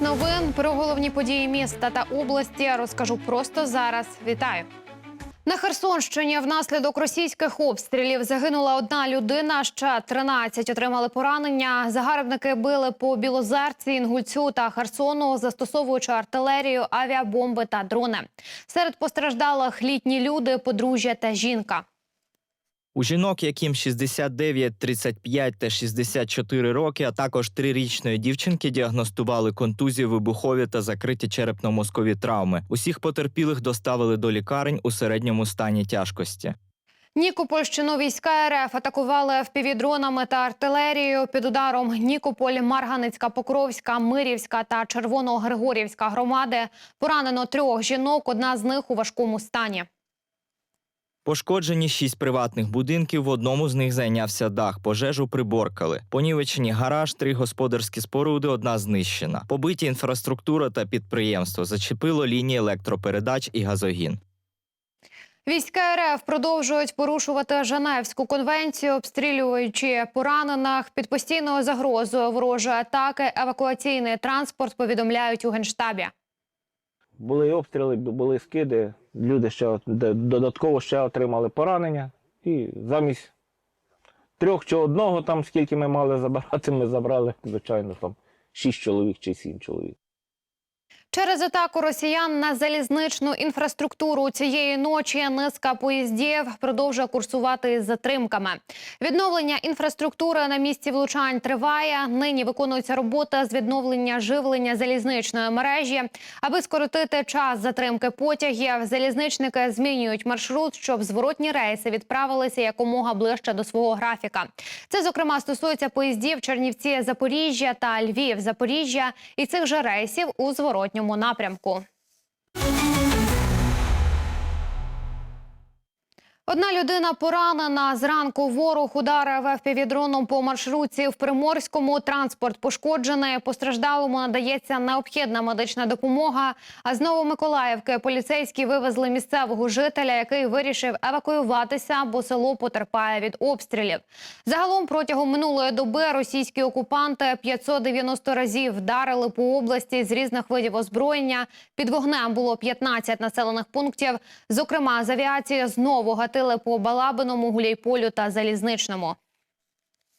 Новин про головні події міста та області розкажу просто зараз. Вітаю. На Херсонщині внаслідок російських обстрілів загинула одна людина. Ще 13 отримали поранення. Загарбники били по Білозерці, Інгульцю та Херсону, застосовуючи артилерію, авіабомби та дрони. Серед постраждалих літні люди, подружжя та жінка. У жінок, яким 69, 35 та 64 роки, а також трирічної дівчинки, діагностували контузії, вибухові та закриті черепно-мозкові травми. Усіх потерпілих доставили до лікарень у середньому стані тяжкості. Нікопольщину війська РФ атакували впівдронами та артилерією. Під ударом Нікополь, Марганицька, Покровська, Мирівська та Червоно-Григорівська громади. Поранено трьох жінок. Одна з них у важкому стані. Пошкоджені шість приватних будинків. В одному з них зайнявся дах. Пожежу приборкали. Понівечені гараж, три господарські споруди. Одна знищена. Побиті інфраструктура та підприємство. Зачепило лінії електропередач і газогін. Війська РФ продовжують порушувати Женевську конвенцію, обстрілюючи поранених під постійною загрозою ворожої атаки. Евакуаційний транспорт повідомляють у генштабі. Були обстріли, були скиди. Люди ще додатково ще отримали поранення. І замість трьох чи одного, там скільки ми мали забирати, ми забрали, звичайно, там шість чоловік чи сім чоловік. Через атаку росіян на залізничну інфраструктуру цієї ночі низка поїздів продовжує курсувати із затримками. Відновлення інфраструктури на місці влучань триває. Нині виконується робота з відновлення живлення залізничної мережі. Аби скоротити час затримки потягів, залізничники змінюють маршрут, щоб зворотні рейси відправилися якомога ближче до свого графіка. Це зокрема стосується поїздів Чернівці Запоріжжя та Львів Запоріжжя і цих же рейсів у зворотньому напрямку. Одна людина поранена. Зранку ворог ударив FPV-дроном по маршрутці в Приморському. Транспорт пошкоджений. Постраждалому надається необхідна медична допомога. А з Новомиколаївки поліцейські вивезли місцевого жителя, який вирішив евакуюватися, бо село потерпає від обстрілів. Загалом протягом минулої доби російські окупанти 590 разів вдарили по області з різних видів озброєння. Під вогнем було 15 населених пунктів. Зокрема, з авіації знову гатили по Балабиному, Гуляйполю та Залізничному.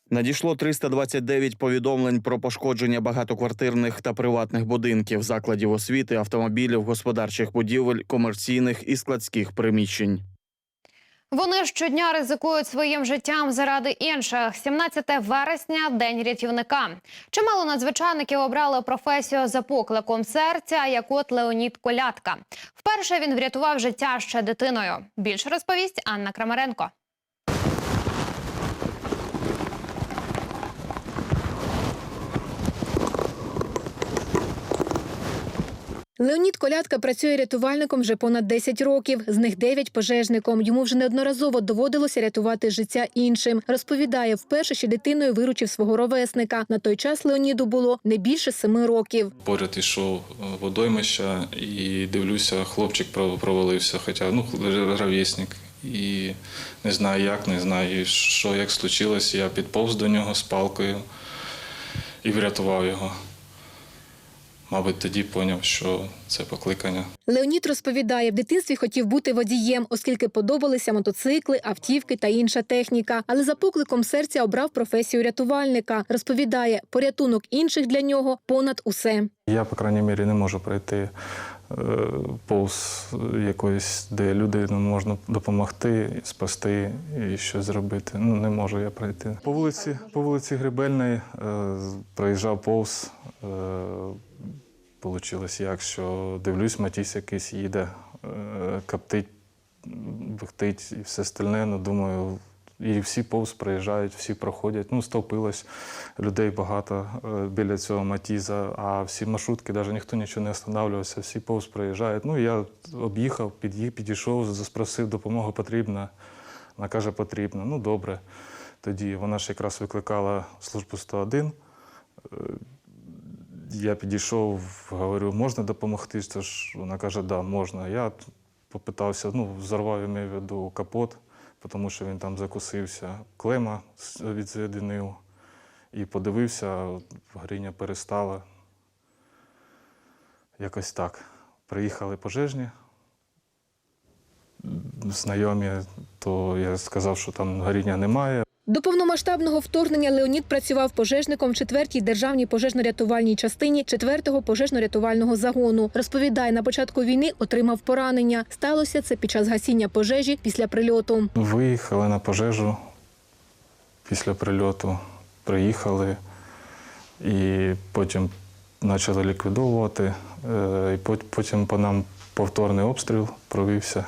Надійшло 329 повідомлень про пошкодження багатоквартирних та приватних будинків, закладів освіти, автомобілів, господарчих будівель, комерційних і складських приміщень. Вони щодня ризикують своїм життям заради інших. 17 вересня – день рятівника. Чимало надзвичайників обрали професію за покликом серця, як от Леонід Колядка. Вперше він врятував життя ще дитиною. Більше розповість Анна Крамаренко. Леонід Колядка працює рятувальником вже понад 10 років. З них 9 пожежником. Йому вже неодноразово доводилося рятувати життя іншим. Розповідає, вперше ще дитиною виручив свого ровесника. На той час Леоніду було не більше 7 років. Поряд ішов е, водоймища і дивлюся, хлопчик провалився, хоча ну, ровесник. І не знаю як, не знаю, що як случилось. Я підповз до нього з палкою і врятував його. Мабуть, тоді зрозумів, що це покликання. Леонід розповідає, в дитинстві хотів бути водієм, оскільки подобалися мотоцикли, автівки та інша техніка. Але за покликом серця обрав професію рятувальника. Розповідає, порятунок інших для нього понад усе. Я, по крайній мірі, не можу пройти е, повз якоїсь, де людину можна допомогти, спасти і щось зробити. Ну, не можу я пройти. По вулиці, по вулиці Гребельної е, проїжджав повз. Е, Получилось як, що дивлюсь, Матіс якийсь їде, е, коптить, бухтить і все остальне. Ну, думаю, і всі повз проїжджають, всі проходять. Ну, стовпилось людей багато е, біля цього Матіза, а всі маршрутки, навіть ніхто нічого не останавливався, всі повз проїжджають. Ну, я об'їхав, підійшов, спросив, допомога потрібна. Вона каже, потрібна. Ну, добре. Тоді вона ж якраз викликала службу 101. Я підійшов, говорю, можна допомогти? Тож вона каже, да, можна. Я попитався, ну, взорвав, я маю виду капот, тому що він там закусився. Клема відсоєдинив і подивився, гриня перестала. Якось так. Приїхали пожежні. Знайомі, то я сказав, що там горіння немає. До повномасштабного вторгнення Леонід працював пожежником в 4-й державній пожежно-рятувальній частині 4-го пожежно-рятувального загону. Розповідає, на початку війни отримав поранення. Сталося це під час гасіння пожежі після прильоту. Виїхали на пожежу після прильоту, приїхали і потім почали ліквідовувати. Е, І потім по нам повторний обстріл провівся.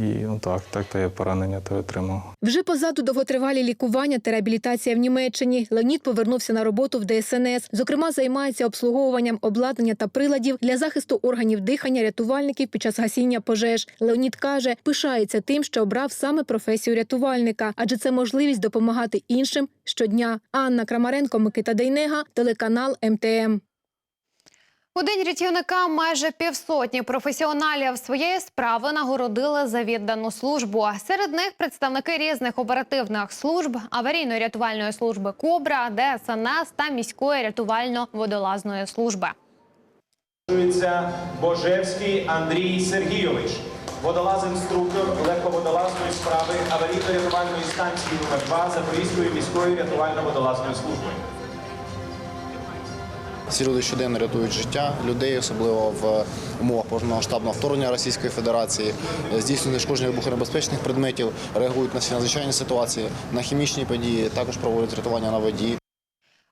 І ну так, так то я поранення то отримав. Вже позаду довготривалі лікування та реабілітація в Німеччині. Леонід повернувся на роботу в ДСНС. Зокрема, займається обслуговуванням обладнання та приладів для захисту органів дихання рятувальників під час гасіння пожеж. Леонід каже, пишається тим, що обрав саме професію рятувальника, адже це можливість допомагати іншим щодня. Анна Крамаренко, Микита Дейнега, телеканал МТМ. У день рятівника майже півсотні професіоналів своєї справи нагородили за віддану службу. Серед них представники різних оперативних служб, аварійно-рятувальної служби Кобра, ДСНС та міської рятувально-водолазної служби. Божевський Андрій Сергійович, водолаз-інструктор легководолазної справи аварійно-рятувальної станції номер 2 Запорізької міської рятувально-водолазної служби. Ці люди щоденно рятують життя людей, особливо в умовах повномасштабного вторгнення Російської Федерації, здійснюють знешкодження вибухонебезпечних предметів, реагують на всі надзвичайні ситуації, на хімічні події, також проводять рятування на воді.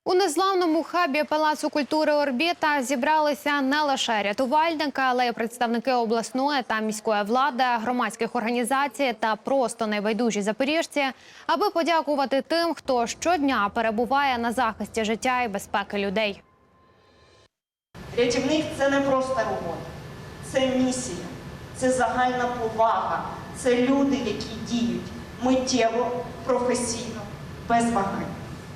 У незламному хабі Палацу культури Орбіта зібралися не лише рятувальники, але й представники обласної та міської влади, громадських організацій та просто найбайдужі запоріжці, аби подякувати тим, хто щодня перебуває на захисті життя і безпеки людей. Рятівник це не просто робота, це місія, це загальна повага, це люди, які діють миттєво, професійно, без вагань.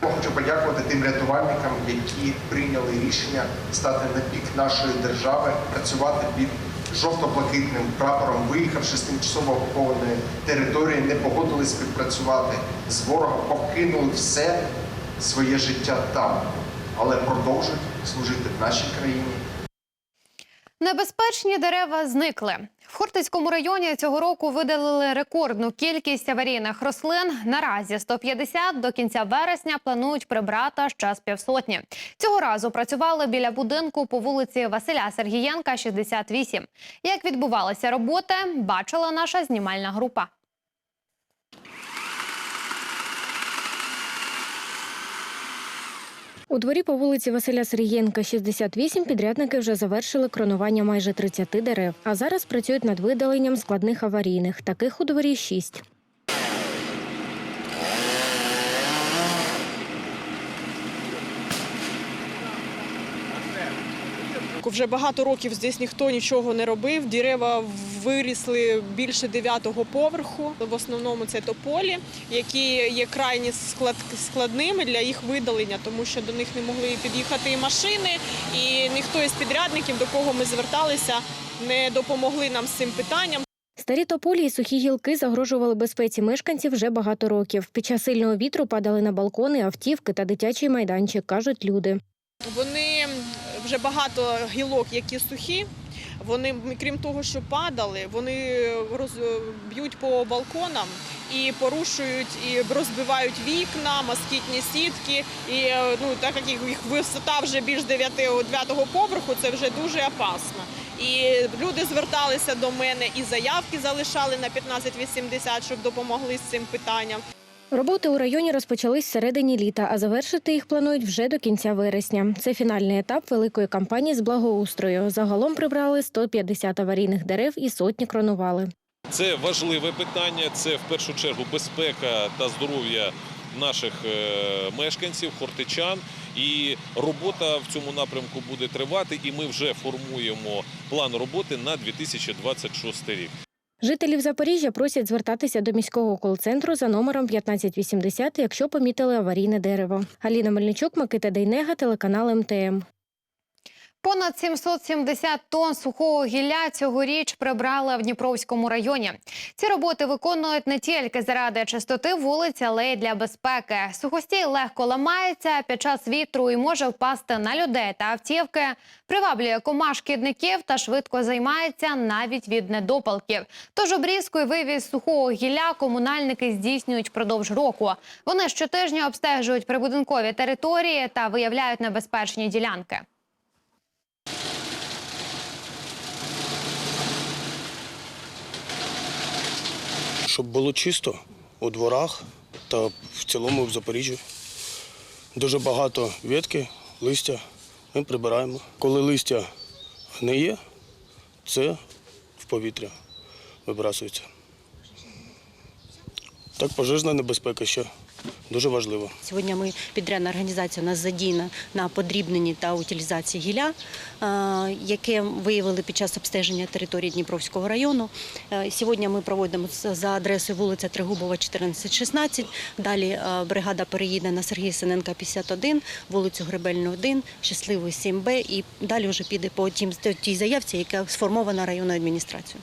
Хочу подякувати тим рятувальникам, які прийняли рішення стати на бік нашої держави, працювати під жовто-блакитним прапором, виїхавши з тимчасово окупованої території, не погодились співпрацювати з ворогом, покинули все своє життя там, але продовжують служити в нашій країні. Небезпечні дерева зникли. В Хортицькому районі цього року видалили рекордну кількість аварійних рослин. Наразі 150 до кінця вересня планують прибрати ще з півсотні. Цього разу працювали біля будинку по вулиці Василя Сергієнка, 68. Як відбувалися роботи, бачила наша знімальна група. У дворі по вулиці Василя Сергієнка, 68, підрядники вже завершили кронування майже 30 дерев, а зараз працюють над видаленням складних аварійних. Таких у дворі 6. Вже багато років здесь ніхто нічого не робив. Дерева вирісли більше дев'ятого поверху. В основному це тополі, які є крайні склад, складними для їх видалення, тому що до них не могли під'їхати і машини, і ніхто із підрядників, до кого ми зверталися, не допомогли нам з цим питанням. Старі тополі і сухі гілки загрожували безпеці мешканців вже багато років. Під час сильного вітру падали на балкони, автівки та дитячий майданчик, кажуть люди. Вони вже багато гілок, які сухі. Вони, крім того, що падали, вони б'ють по балконам і порушують, і розбивають вікна, москітні сітки. І е, ну, так як їх висота вже більш 9 9 поверху, це вже дуже опасно. І люди зверталися до мене і заявки залишали на 1580, щоб допомогли з цим питанням. Роботи у районі розпочались всередині літа, а завершити їх планують вже до кінця вересня. Це фінальний етап великої кампанії з благоустрою. Загалом прибрали 150 аварійних дерев і сотні кронували. Це важливе питання. Це в першу чергу безпека та здоров'я наших е, мешканців, хортичан. І робота в цьому напрямку буде тривати. І ми вже формуємо план роботи на 2026 рік. Жителів Запоріжжя просять звертатися до міського кол-центру за номером 1580, якщо помітили аварійне дерево. Галіна Мельничук, Микита Дейнега, телеканал МТМ. Понад 770 тонн сухого гілля цьогоріч прибрали в Дніпровському районі. Ці роботи виконують не тільки заради чистоти вулиць, але й для безпеки. Сухостій легко ламається під час вітру і може впасти на людей та автівки. Приваблює комах шкідників та швидко займається навіть від недопалків. Тож обрізку і вивіз сухого гілля комунальники здійснюють впродовж року. Вони щотижня обстежують прибудинкові території та виявляють небезпечні ділянки. Щоб було чисто у дворах та в цілому в Запоріжжі. Дуже багато ветки, листя ми прибираємо. Коли листя не є, це в повітря вибрасується. Так, пожежна небезпека ще дуже важлива. Сьогодні ми підрядна організація у нас задіяна на подрібненні та утилізації гілля, е, яке виявили під час обстеження території Дніпровського району. Е, Сьогодні ми проводимо за адресою вулиця Тригубова, 14-16. Далі е, бригада переїде на Сергія Синенка, 51, вулицю Гребельну, 1, Щасливий 7Б і далі вже піде по тій заявці, яка сформована районною адміністрацією.